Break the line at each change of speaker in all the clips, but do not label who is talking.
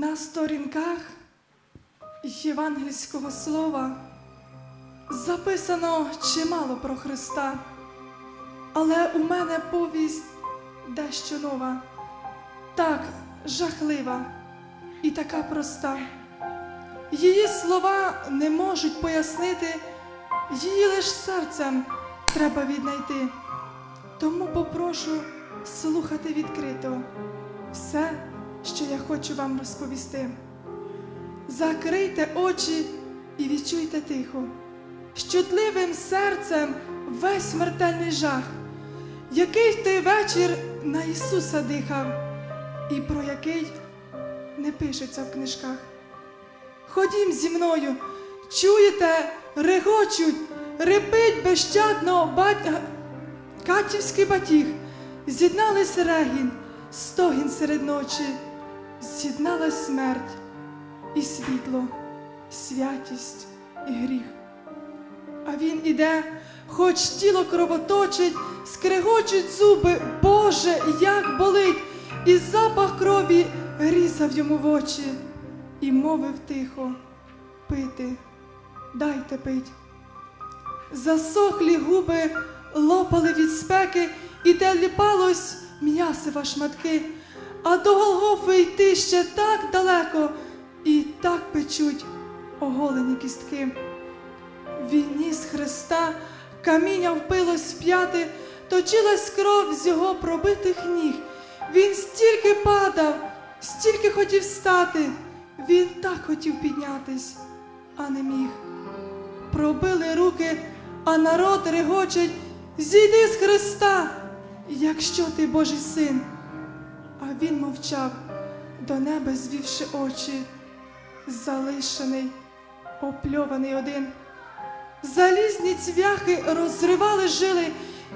На сторінках євангельського слова записано чимало про Христа, але у мене повість дещо нова, так жахлива і така проста. Її слова не можуть пояснити, її лиш серцем треба віднайти. Тому попрошу слухати відкрито все, що я хочу вам розповісти. Закрийте очі і відчуйте тихо, з чутливим серцем весь смертельний жах, який в той вечір на Ісуса дихав, і про який не пишеться в книжках. Ходім зі мною, чуєте, регочуть, репить безщадно бать... Катівський батіг, з'єднались регін, стогін серед ночі, з'єдналась смерть і світло, святість і гріх. А він іде, хоч тіло кровоточить, скрегочуть зуби, Боже, як болить, і запах крові різав йому в очі, і мовив тихо пити, дайте пить. Засохлі губи лопали від спеки, і те ліпалось м'ясива шматки, а до Голгофи йти ще так далеко, і так печуть оголені кістки. Він ніс Христа, каміння впилось в п'яти, точилась кров з його пробитих ніг. Він стільки падав, стільки хотів стати, він так хотів піднятись, а не міг. Пробили руки, а народ регочить, зійди з Христа, якщо ти Божий син. Він мовчав, до неба звівши очі, залишений, опльований один. Залізні цвяхи розривали жили,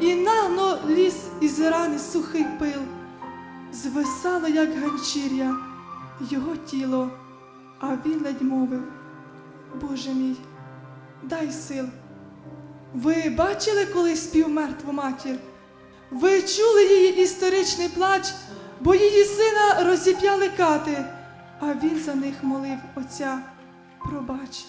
і нагно ліз із рани сухий пил. Звисало, як ганчір'я, його тіло, а він ледь мовив: Боже мій, дай сил. Ви бачили колись співмертву матір? Ви чули її історичний плач, бо її сина розіп'яли кати, а він за них молив Отця, пробач.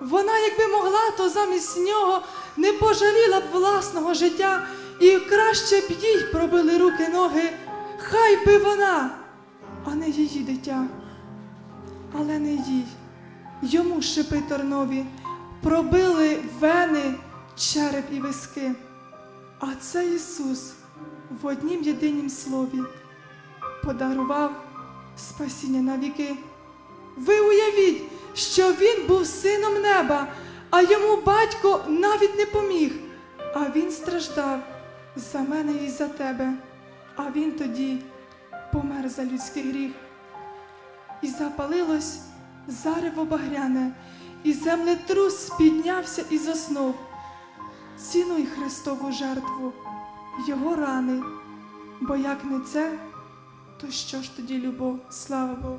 Вона, якби могла, то замість нього не пожаліла б власного життя, і краще б їй пробили руки ноги, хай би вона, а не її дитя. Але не їй, йому шипи тернові, пробили вени, череп і виски. А це Ісус в однім єдинім слові подарував спасіння на віки. Ви уявіть, що він був сином неба, а йому батько навіть не поміг. А він страждав за мене і за тебе. А він тоді помер за людський гріх. І запалилось зарево багряне, і землетрус піднявся і заснув. Цінуй Христову жертву, Його рани, бо як не це, то що ж тоді любов? Слава Богу!